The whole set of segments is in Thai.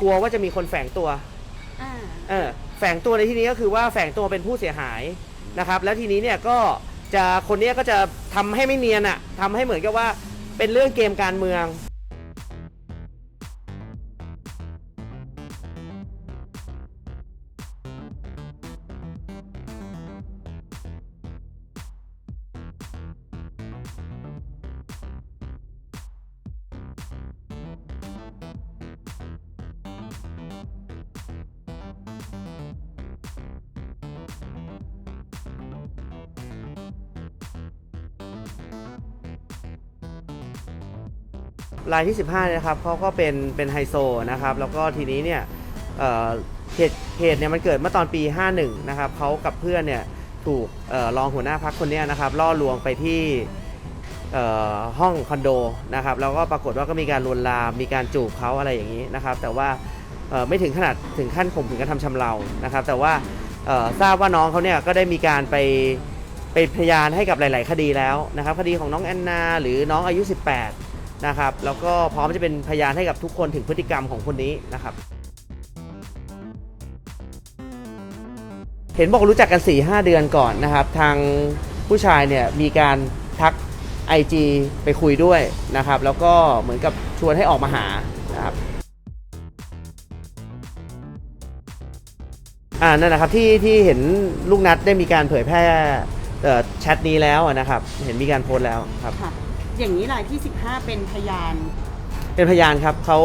กลัวว่าจะมีคนแฝงตัวอ่าเออแฝงตัวในที่นี้ก็คือว่าแฝงตัวเป็นผู้เสียหายนะครับ แล้วทีนี้เนี่ยก็จะคนเนี้ยก็จะทำให้ไม่เนียนอะทำให้เหมือนกับว่าเป็นเรื่องเกมการเมือง รายที่ 15เนี่ยนะครับเขาก็เป็นเป็นไฮโซนะครับแล้วก็ทีนี้เนี่ยเเหตุเหตุเนี่ยมันเกิดเมื่อตอนปี 51นะครับเขากับเพื่อนเนี่ยถูกเอ่อรองหัวหน้าพักคนเนี้ยนะครับล่อลวงไปที่ห้องคอนโดนะครับแล้วก็ปรากฏว่าก็มีการลวนลามมีการจูบเขาอะไรอย่างนี้นะครับ แต่ว่าไม่ถึงขนาดถึงขั้นข่มขืนกระทำชำเรานะครับ แต่ว่าทราบว่าน้องเขาเนี่ยก็ได้มีการไปเป็นพยานให้กับหลาย ๆ คดีแล้วนะครับ คดีของน้องแอนนา หรือน้องอายุ 18 นะครับแล้วก็พร้อมจะเป็นพยานให้กับทุกคนถึงพฤติกรรมของคนนี้นะครับ เห็นบอกรู้จักกัน 4-5 เดือนก่อนนะครับ ทางผู้ชายเนี่ยมีการทัก IG ไปคุยด้วยนะครับ แล้วก็เหมือนกับชวนให้ออกมาหานะครับอ่านั่นนะครับที่ที่เห็นลูกนัดได้มีการเผยแพร่แชทนี้แล้วนะครับ เห็นมีการโพสต์แล้วครับ อย่างนี้รายที่ 15 เป็นพยาน เป็นพยานครับเขา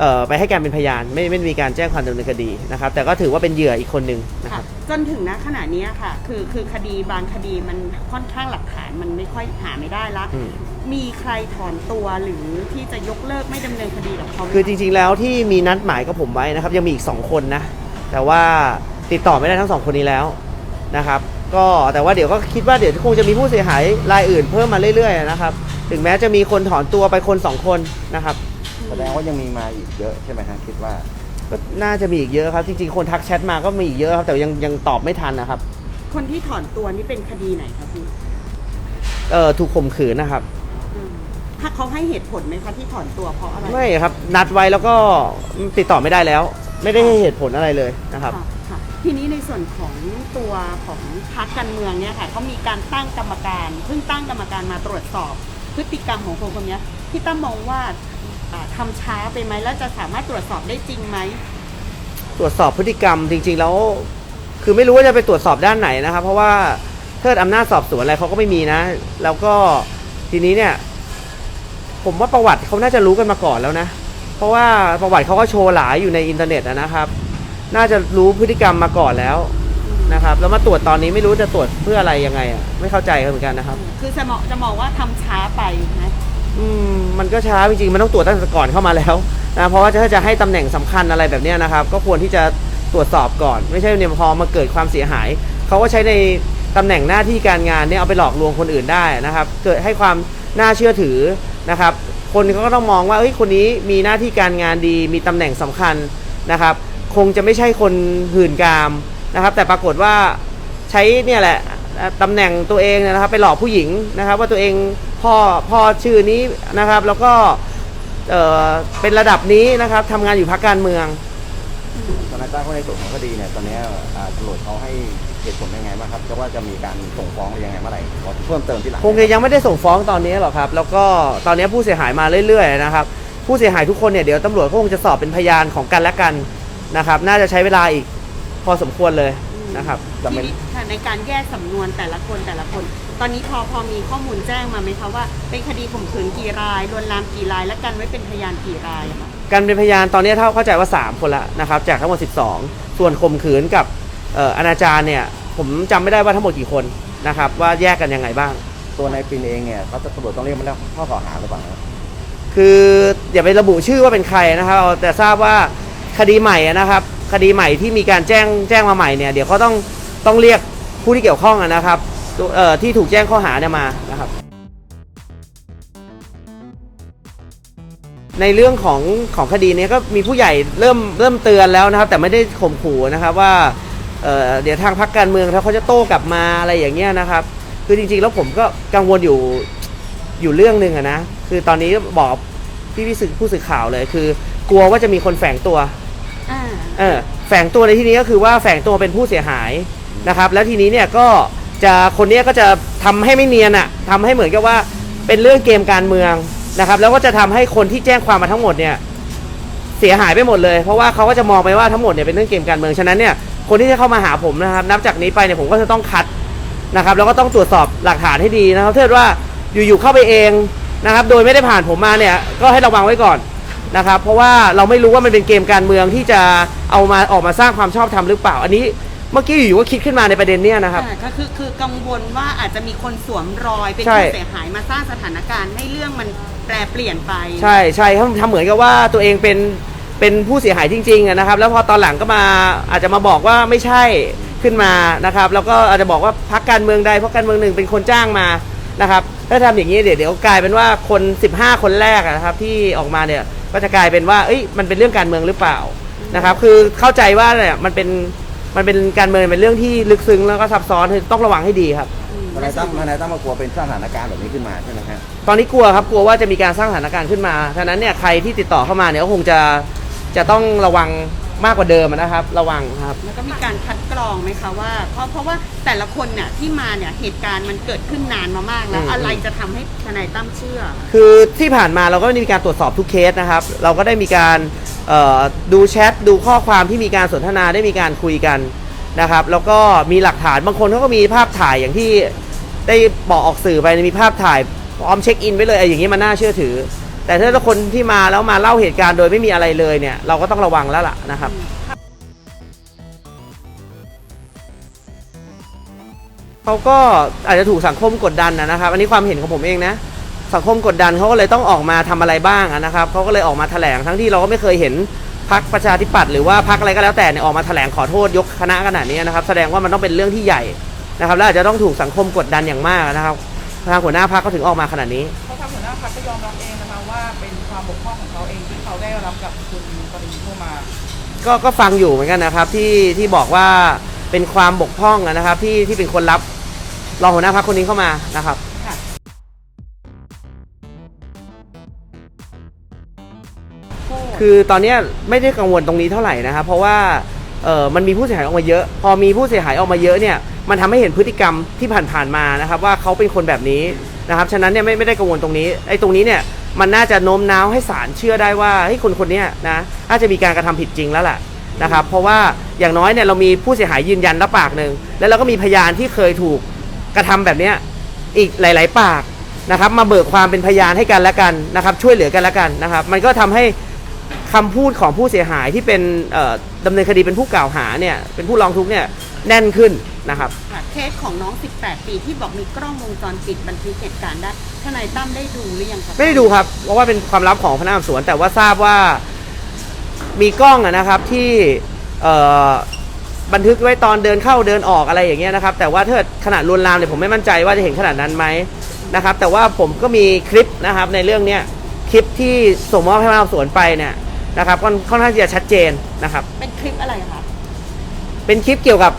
เอ่อไปให้การเป็นพยานไม่ไม่มีการแจ้งความดำเนินคดีนะครับ แต่ก็ถือว่าเป็นเหยื่ออีกคนหนึ่งนะคค่ะรับ จนถึงณขณะนี้ค่ะ คือคือคดีบางคดีมันค่อนข้างหลักฐานมันไม่ค่อยหาไม่ได้ละ อืม มีใครถอนตัวหรือที่จะยกเลิกไม่ดำเนินคดีกับเขาไหมคือจริงๆแล้วที่มีนัดหมายกับผมไว้นะครับ ยังมีอีก 2 คนนะ แต่ว่าติดต่อไม่ได้ทั้งสองคนนี้แล้วนะครับ ก็แต่ว่าเดี๋ยวก็คิดว่าเดี๋ยวคงจะมีผู้เสียหายรายอื่นเพิ่มมาเรื่อยๆนะครับ ถึงแม้จะมีคนถอนตัวไปคนสองคนนะครับ แสดงว่ายังมีมาอีกเยอะใช่ไหมฮะคิดว่า ก็น่าจะมีอีกเยอะครับ จริงๆ คนทักแชทมาก็มีอีกเยอะครับ แต่ยังยังตอบไม่ทันนะครับ คนที่ถอนตัวนี่เป็นคดีไหนครับพี่เอ่อถูกข่มขืนนะครับอืมถ้าเขาให้เหตุผลไหมคะที่ถอนตัวเพราะอะไรไม่ครับ นัดไว้แล้วก็ติดต่อไม่ได้แล้ว ไม่ได้ให้เหตุผลอะไรเลยนะครับ ค่ะค่ะ ทีนี้ในส่วนของตัวของพรรคการเมืองเนี่ยค่ะเขามีการตั้งกรรมการเพิ่งตั้งกรรมการมาตรวจสอบ พฤติกรรมของคนคนเนี้ยพี่ตั้มมองว่าอ่าทำช้าไปไหมแล้วจะสามารถตรวจสอบได้จริงไหมตรวจสอบพฤติกรรมจริง ๆ แล้ว คือไม่รู้ว่าจะไปตรวจสอบด้านไหนนะครับ เพราะว่าเทิดอำนาจสอบสวนอะไรเขาก็ไม่มีนะ แล้วก็ทีนี้เนี่ย ผมว่าประวัติเขาน่าจะรู้กันมาก่อนแล้วนะ เพราะว่าประวัติเขาก็โชว์หลายอยู่ในอินเทอร์เน็ตนะครับ น่าจะรู้พฤติกรรมมาก่อนแล้วนะครับ แล้วมาตรวจตอนนี้ไม่รู้จะตรวจเพื่ออะไรยังไงอะไม่เข้าใจเหมือนกันนะครับ คือจะมองจะมองว่าทำช้าไปนะอืมมันก็ช้าจริงๆมันต้องตรวจตั้งแต่ก่อนเข้ามาแล้วนะเพราะว่าถ้าจะให้ตำแหน่งสำคัญอะไรแบบเนี้ยนะครับ ก็ควรที่จะตรวจสอบก่อน ไม่ใช่เนี่ยพอมาเกิดความเสียหาย เขาก็ใช้ในตำแหน่งหน้าที่การงานเนี่ยเอาไปหลอกลวงคนอื่นได้นะครับ เกิดให้ความน่าเชื่อถือนะครับ คนเขาก็ต้องมองว่าเอ้ยคนนี้มีหน้าที่การงานดีมีตำแหน่งสำคัญนะครับ คงจะไม่ใช่คนหื่นกามนะครับ แต่ปรากฏว่าใช้เนี่ยแหละตำแหน่งตัวเองเนยนะครับ ไปหลอกผู้หญิงนะครับ ว่าตัวเองพ่อพ่อชื่อนี้นะครับ แล้วก็เอ่อเป็นระดับนี้นะครับทำงานอยู่พรรคการเมืองทนายตั้มว่าในส่วนของคดีเนี่ยตอนเนี้ยอ่าตำรวจเขาให้เหตุผลยังไงบ้างครับจะว่าจะมีการส่งฟ้องหรือยังไงเมื่อไหร่ขอเพิ่มเติมที่หลังคงจะยังไม่ได้ส่งฟ้องตอนนี้หรอกครับ แล้วก็ตอนนี้ผู้เสียหายมาเรื่อยๆนะครับ ผู้เสียหายทุกคนเนี่ยเดี๋ยวตำรวจก็คงจะสอบเป็นพยานของกันและกัน นะครับ น่าจะใช้เวลาอีกพอสมควรเลยนะครับจะทีเป็นนี้ค่ะในการแยกสำนวนแต่ละคนแต่ละคน ตอนนี้พอพอมีข้อมูลแจ้งมาไหมคะว่า เป็นคดีข่มขืนกี่รายลวนลามกี่ราย และกันไว้เป็นพยานกี่รายอะคะการเป็นพยานตอนนี้เท่าเข้าใจว่า 3 คนละนะครับจากทั้งหมด 12 ส่วนข่มขืนกับเอ่ออนาจารเนี่ย ผมจำไม่ได้ว่าทั้งหมดกี่คนนะครับว่าแยกกันยังไงบ้าง ตัวในายปินเองเนี่ยเขาจะตำรวจต้องเรียกมาแล้วข้อกล่าวหาหรือเปล่าครับคืออย่าไประบุชื่อว่าเป็นใครนะครับเอาแต่ทราบว่า คดีใหม่นะครับ คดีใหม่ที่มีการแจ้งแจ้งมาใหม่เนี่ยเดี๋ยวเขาต้องต้องเรียกผู้ที่เกี่ยวข้องนะครับที่ถูกแจ้งข้อหาเนี่ยมานะครับ ในเรื่องของของคดีนี้ก็มีผู้ใหญ่เริ่มเริ่มเตือนแล้วนะครับ แต่ไม่ได้ข่มขู่นะครับว่าเเดี๋ยวทางพรรคการเมืองถ้าเขาจะโต้กลับมาอะไรอย่างเงี้ยนะครับ คือจริงๆแล้วผมก็กังวลอยู่อยู่เรื่องหนึ่งอะนะคือตอนนี้บอกพี่พี่สื่อผู้สื่อข่าวเลย คือกลัวว่าจะมีคนแฝงตัว เออแฝงตัวในที่นี้ก็คือว่าแฝงตัวเป็นผู้เสียหายนะครับ แล้วทีนี้เนี่ยก็จะคนเนี้ยก็จะทำให้ไม่เนียนอะทำให้เหมือนกับว่าเป็นเรื่องเกมการเมืองนะครับ แล้วก็จะทำให้คนที่แจ้งความมาทั้งหมดเนี่ยเสียหายไปหมดเลย เพราะว่าเขาก็จะมองไปว่าทั้งหมดเนี่ยเป็นเรื่องเกมการเมืองฉะนั้นเนี่ยคนที่จะเข้ามาหาผมนะครับ นับจากนี้ไปเนี่ยผมก็จะต้องคัด นะครับแล้วก็ต้องตรวจสอบหลักฐานให้ดีนะครับถ้าเกิดว่าอยู่ๆเข้าไปเองนะครับ โดยไม่ได้ผ่านผมมาเนี่ยก็ให้ระวังไว้ก่อน นะครับเพราะว่าเราไม่รู้ว่ามันเป็นเกมการเมืองที่จะเอามาออกมาสร้างความชอบธรรมหรือเปล่า อันนี้เมื่อกี้อยู่ๆก็คิดขึ้นมาในประเด็นเนี้ยนะครับอ่าก็คือคือกังวลว่าอาจจะมีคนสวมรอยเป็นใช่ ผู้เสียหายมาสร้างสถานการณ์ให้เรื่องมันแปรเปลี่ยนไป ใช่ใช่ทำทำเหมือนกับว่าตัวเองเป็นเป็นผู้เสียหายจริงๆอะนะครับ แล้วพอตอนหลังก็มาอาจจะมาบอกว่าไม่ใช่ขึ้นมานะครับ แล้วก็อาจจะบอกว่าพักการเมืองใดเพราะการเมืองหนึ่งเป็นคนจ้างมานะครับถ้าทำอย่างนี้เดี๋ยวเดี๋ยวกลายเป็นว่าคน 15 คนแรกอะนะครับที่ออกมาเนี่ย ก็จะกลายเป็นว่าเอ้ยมันเป็นเรื่องการเมืองหรือเปล่านะครับ คือเข้าใจว่าเนี่ยมันเป็นมันเป็นการเมืองเป็นเรื่องที่ลึกซึ้งแล้วก็ซับซ้อนคือต้องระวังให้ดีครับอืมทนายตั้มทนายตั้มมากลัวเป็นสถานการณ์แบบนี้ขึ้นมาใช่ไหมฮะตอนนี้กลัวครับกลัวว่าจะมีการสร้างสถานการณ์ขึ้นมาฉะนั้นเนี่ยใครที่ติดต่อเข้ามาเนี่ยก็คงจะจะต้องระวัง มากกว่าเดิมนะครับ ระวังครับ แล้วก็มีการคัดกรองไหมคะว่า เพราะเพราะว่าแต่ละคนเนี่ยที่มาเนี่ยเหตุการณ์มันเกิดขึ้นนานมามากแล้ว อืม อะไรจะทำให้ทนายตั้มเชื่อ คือที่ผ่านมาเราก็ได้มีการตรวจสอบทุกเคสนะครับ เราก็ได้มีการเอ่อดูแชทดูข้อความที่มีการสนทนาได้มีการคุยกันนะครับ แล้วก็มีหลักฐานบางคนเขาก็มีภาพถ่ายอย่างที่ได้บอกออกสื่อไปมีภาพถ่ายพร้อมเช็คอินไว้เลยไอ้อย่างนี้มันน่าเชื่อถือ แต่ถ้าคนที่มาแล้วมาเล่าเหตุการณ์โดยไม่มีอะไรเลยเนี่ยเราก็ต้องระวังแล้วล่ะนะครับเขาก็อาจจะถูกสังคมกดดันนะครับ อันนี้ความเห็นของผมเองนะสังคมกดดันเขาก็เลยต้องออกมาทำอะไรบ้างนะครับเขาก็เลยออกมาแถลงทั้งที่เราก็ไม่เคยเห็นพักประชาธิปัตย์หรือว่าพักอะไรก็แล้วแต่เนี่ยออกมาแถลงขอโทษยกคณะขนาดนี้นะครับ แสดงว่ามันต้องเป็นเรื่องที่ใหญ่นะครับและอาจจะต้องถูกสังคมกดดันอย่างมากนะครับทางหัวหน้าพักก็ถึงออกมาขนาดนี้เพราะทางหัวหน้าพรรคก็ยอมรับเอง เป็นความบกพร่องของเขาเองที่เขาได้รับกับคุณกรณีเข้ามา ก็ก็ฟังอยู่เหมือนกันนะครับที่ที่บอกว่าเป็นความบกพร่องนะครับ ที่ที่เป็นคนรับรองหัวหน้าพักคนนี้เข้ามานะครับคือตอนนี้ไม่ได้กังวลตรงนี้เท่าไหร่นะครับเพราะว่าเออมันมีผู้เสียหายออกมาเยอะ พอมีผู้เสียหายออกมาเยอะเนี่ยมันทำให้เห็นพฤติกรรมที่ผ่านๆมานะครับ ว่าเขาเป็นคนแบบนี้นะครับฉะนั้นเนี่ยไม่ไม่ได้กังวลตรงนี้ไอ้ตรงนี้เนี่ย มันน่าจะโน้มน้าวให้ศาลเชื่อได้ว่าเฮ้ยคนคนนี้นะน่าจะมีการกระทำผิดจริงแล้วแหละนะครับ เพราะว่าอย่างน้อยเนี่ยเรามีผู้เสียหายยืนยันรับปากหนึ่งแล้วเราก็มีพยานที่เคยถูกกระทำแบบเนี้ยอีกหลาย ๆ ปากนะครับ มาเบิกความเป็นพยานให้กันและกันนะครับ ช่วยเหลือกันและกันนะครับ มันก็ทำให้คำพูดของผู้เสียหายที่เป็นเอ่อดำเนินคดีเป็นผู้กล่าวหาเนี่ยเป็นผู้ร้องทุกข์เนี่ยแน่นขึ้น นะครับค่ะเคสของน้อง 18 ปีที่บอกมีกล้องวงจรปิดบันทึกเหตุการณ์ได้ทนายตั้มได้ดูหรือยังคะไม่ได้ดูครับ เพราะว่าเป็นความลับของพนักงานสอบสวน แต่ว่าทราบว่ามีกล้องอะนะครับที่เอ่อบันทึกไว้ตอนเดินเข้าเดินออกอะไรอย่างเงี้ยนะครับ แต่ว่าถ้าขนาดลวนลามเนี่ยผมไม่มั่นใจว่าจะเห็นขนาดนั้นไหมนะครับ แต่ว่าผมก็มีคลิปนะครับในเรื่องเนี้ยคลิปที่ส่งมอบให้พนักงานสอบสวนไปเนี่ยนะครับค่อนค่อนข้างที่จะชัดเจนนะครับ เป็นคลิปอะไรคะ เป็นคลิปเกี่ยวกับ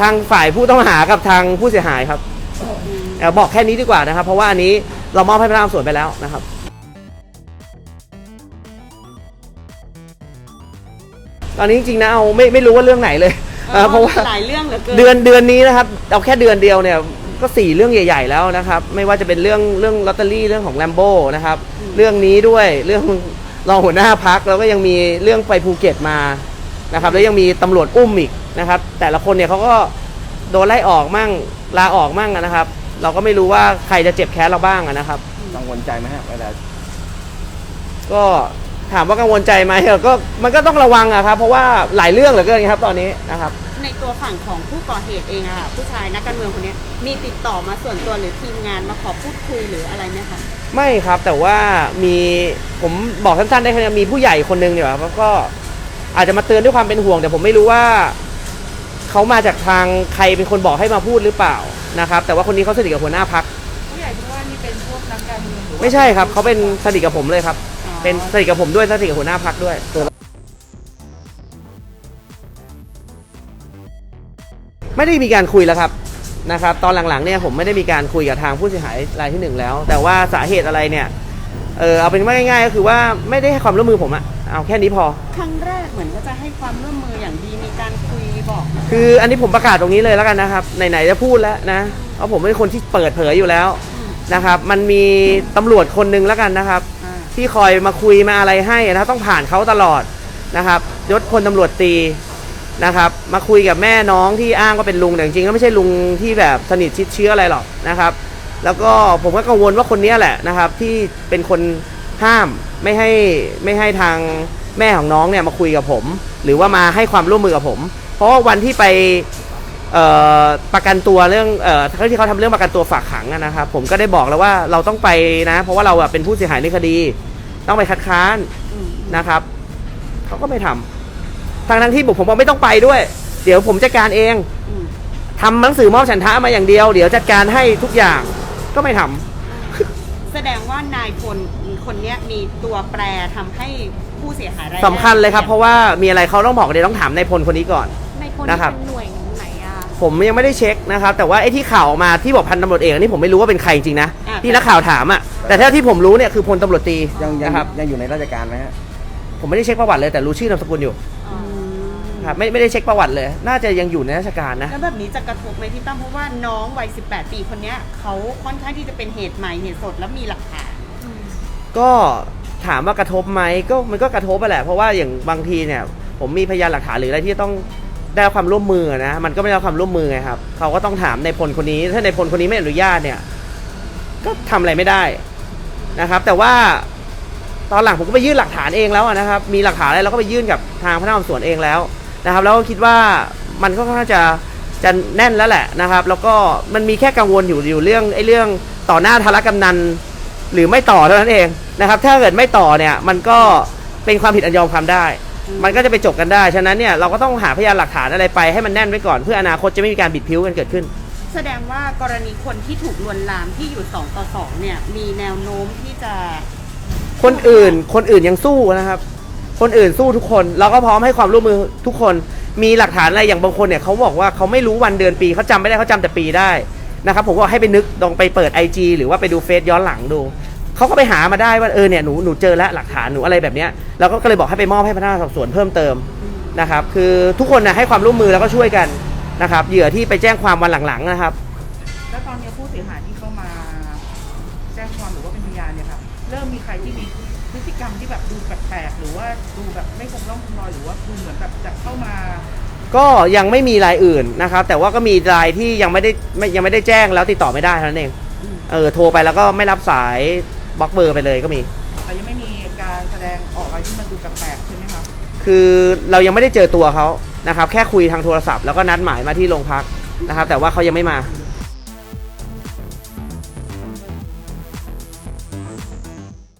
ทางฝ่ายผู้ต้องหากับทางผู้เสียหายครับเอ่อบอกแค่นี้ดีกว่านะครับ เพราะว่าอันนี้เรามอบให้พนักงานสอบสวนไปแล้วนะครับตอนนี้จริงๆนะเอาไม่ไม่รู้ว่าเรื่องไหนเลยเอ่อเพราะว่า หลายเรื่องเหลือเกิน เดือนเดือนนี้นะครับเอาแค่เดือนเดียวเนี่ยก็สี่เรื่องใหญ่ ๆ แล้วนะครับ ไม่ว่าจะเป็นเรื่องเรื่องลอตเตอรี่เรื่องของแลมโบ้นะครับ เรื่องนี้ด้วยเรื่องรองหัวหน้าพักแล้วก็ยังมีเรื่องไปภูเก็ตมานะครับ แล้วยังมีตำรวจอุ้มอีก นะครับ แต่ละคนเนี่ยเขาก็โดนไล่ออกมั่งลาออกมั่งนะครับ เราก็ไม่รู้ว่าใครจะเจ็บแค้นเราบ้างอะนะครับ กังวลใจไหมฮะเวลาก็ถามว่ากังวลใจไหมเออก็มันก็ต้องระวังอะครับ เพราะว่าหลายเรื่องเหลือเกินครับตอนนี้นะครับ ในตัวฝั่งของผู้ก่อเหตุเองอะค่ะผู้ชายนักการเมืองคนเนี้ยมีติดต่อมาส่วนตัวหรือทีมงานมาขอพูดคุยหรืออะไรไหมคะไม่ครับแต่ว่ามีผมบอกสั้นๆได้แค่นี้มีผู้ใหญ่คนหนึงเนี่ยครับก็อาจจะมาเตือนด้วยความเป็นห่วงแต่ผมไม่รู้ว่า เขามาจากทางใครเป็นคนบอกให้มาพูดหรือเปล่านะครับ แต่ว่าคนนี้เขาสนิทกับหัวหน้าพักผู้ใหญ่ที่ว่านี่เป็นพวกนักการเมืองหรือว่าไม่ใช่ครับเขาเป็นสนิทกับผมเลยครับ อ๋อ เป็นสนิทกับผมด้วยสนิทกับหัวหน้าพักด้วยไม่ได้มีการคุยแล้วครับนะครับ ตอนหลังๆเนี่ยผมไม่ได้มีการคุยกับทางผู้เสียหายรายที่หนึ่งแล้ว แต่ว่าสาเหตุอะไรเนี่ยเออเอาเป็นว่าง่ายๆก็คือว่าไม่ได้ให้ความร่วมมือผมอะเอาแค่นี้พอ ครั้งแรกเหมือนก็จะให้ความร่วมมืออย่างดีมีการคุย บอกคืออันนี้ผมประกาศตรงนี้เลยแล้วกันนะครับไหนๆจะพูดแล้วนะเพราะผมเป็นคนที่เปิดเผยอยู่แล้วนะครับ มันมีตำรวจคนหนึงแล้วกันนะครับอ่าที่คอยมาคุยมาอะไรให้นะครับต้องผ่านเขาตลอดนะครับยศพลตำรวจตีนะครับ มาคุยกับแม่น้องที่อ้างว่าเป็นลุงแต่จริงๆก็ไม่ใช่ลุงที่แบบสนิทชิดเชื้ออะไรหรอกนะครับ แล้วก็ผมก็กังวลว่าคนเนี้ยแหละนะครับ ที่เป็นคนห้ามไม่ให้ไม่ให้ทางแม่ของน้องเนี่ยมาคุยกับผม หรือว่ามาให้ความร่วมมือกับผม เพราะว่าวันที่ไปเอ่อประกันตัวเรื่องเอ่อที่เขาทำเรื่องประกันตัวฝากขังอะนะครับผมก็ได้บอกแล้วว่าเราต้องไปนะ เพราะว่าเราอะเป็นผู้เสียหายในคดี ต้องไปคัดค้านอืมนะครับเขาก็ไม่ทำทางทั้งที่ผมผมบอกไม่ต้องไปด้วย เดี๋ยวผมจัดการเองอืมทำหนังสือมอบฉันทะมาอย่างเดียว เดี๋ยวจัดการให้ทุกอย่างก็ไม่ทำแสดงว่านายพลคนเนี้ยมีตัวแปรทำให้ผู้เสียหายรายแรกสำคัญเลยครับ เพราะว่ามีอะไรเขาต้องบอกเดี๋ยวต้องถามในายพลคนนี้ก่อนใน คนนะครับเป็นหน่วยไหนอะ ผมยังไม่ได้เช็คนะครับ แต่ว่าไอ้ที่ข่าวออกมาที่บอกพันตำรวจเอกอันนี่ผมไม่รู้ว่าเป็นใครจริงๆนะอ่าที่นักข่าวถามอะแต่ถ้าที่ผมรู้เนี่ยคือพลตำรวจตรียังยังนะครับยังอยู่ในราชการไหมฮะผมไม่ได้เช็คประวัติเลยแต่รู้ชื่อนามสกุลอยู่อืมครับไม่ไม่ได้เช็คประวัติเลย น่าจะยังอยู่ในราชการนะ แล้วแบบนี้จะกระทบไหมพี่ตั้มเพราะว่าน้องวัย 18 ปีคนเนี้ยเขาค่อนข้างที่จะเป็นเหตุใหม่เหตุสดแล้วมีหลักฐาน ก็ถามว่ากระทบไหมก็มันก็กระทบไปแหละเพราะว่าอย่างบางทีเนี่ย ผมมีพยานหลักฐานหรืออะไรที่ต้อง ได้รับความร่วมมือนะ มันก็ไม่ได้รับความร่วมมือไงครับ เขาก็ต้องถามในพลคนนี้ ถ้าในพลคนนี้ไม่อนุญาตเนี่ย ก็ทำอะไรไม่ได้นะครับ แต่ว่าตอนหลังผมก็ไปยื่นหลักฐานเองแล้วนะครับ มีหลักฐานอะไรเราก็ไปยื่นกับทางพนักงานสอบสวนเองแล้วนะครับ แล้วก็คิดว่ามันก็ค่อนข้างจะจะแน่นแล้วแหละนะครับ แล้วก็มันมีแค่กังวลอยู่อยู่เรื่องไอ้เรื่องต่อหน้าธารกำนันหรือไม่ต่อเท่านั้นเองนะครับ ถ้าเกิดไม่ต่อเนี่ย มันก็เป็นความผิดอันยอมความได้ มันก็จะไปจบกันได้ ฉะนั้นเนี่ยเราก็ต้องหาพยานหลักฐานอะไรไปให้มันแน่นไว้ก่อนเพื่ออนาคตจะไม่มีการบิดพิ้วกันเกิดขึ้น แสดงว่ากรณีคนที่ถูกลวนลามที่อยู่2ต่อ2เนี่ยมีแนวโน้มที่จะคนอื่นคนอื่นยังสู้นะครับ คนอื่นสู้ทุกคนเราก็พร้อมให้ความร่วมมือทุกคนมีหลักฐานอะไรอย่างบางคนเนี่ยเขาบอกว่าเขาไม่รู้วันเดือนปีเขาจำไม่ได้เขาจำแต่ปีได้นะครับผมก็ให้ไปนึกลองไปเปิด IG หรือว่าไปดูเฟซย้อนหลังดู เขาก็ไปหามาได้ว่าเออเนี่ยหนูหนูเจอแล้วหลักฐานหนูอะไรแบบเนี้ยเราก็เลยบอกให้ไปมอบให้พนักงานสอบสวนเพิ่มเติมนะครับ คือทุกคนนะให้ความร่วมมือแล้วก็ช่วยกันนะครับเหยื่อที่ไปแจ้งความวันหลังๆนะครับ แล้วตอนนี้ผู้เสียหายที่เข้ามาแจ้งความหรือว่าเป็นพยานเนี่ยค่ะเริ่มมีใครที่มีพฤติกรรมที่แบบดูแปลกๆหรือว่าดูแบบไม่คงร่องคงรอยหรือว่าดูเหมือนแบบจะเข้ามา ก็ยังไม่มีรายอื่นนะครับ แต่ว่าก็มีรายที่ยังไม่ได้ไม่ยังไม่ได้แจ้งแล้วติดต่อไม่ได้เท่านั้นเองเออโทรไปแล้วก็ไม่รับสาย บล็อกเบอร์ไปเลยก็มี แต่ยังไม่มีการแสดงออกอะไรที่มันดูแปลกๆใช่ไหมคะคือเรายังไม่ได้เจอตัวเขานะครับ แค่คุยทางโทรศัพท์แล้วก็นัดหมายมาที่โรงพักนะครับ แต่ว่าเขายังไม่มาอ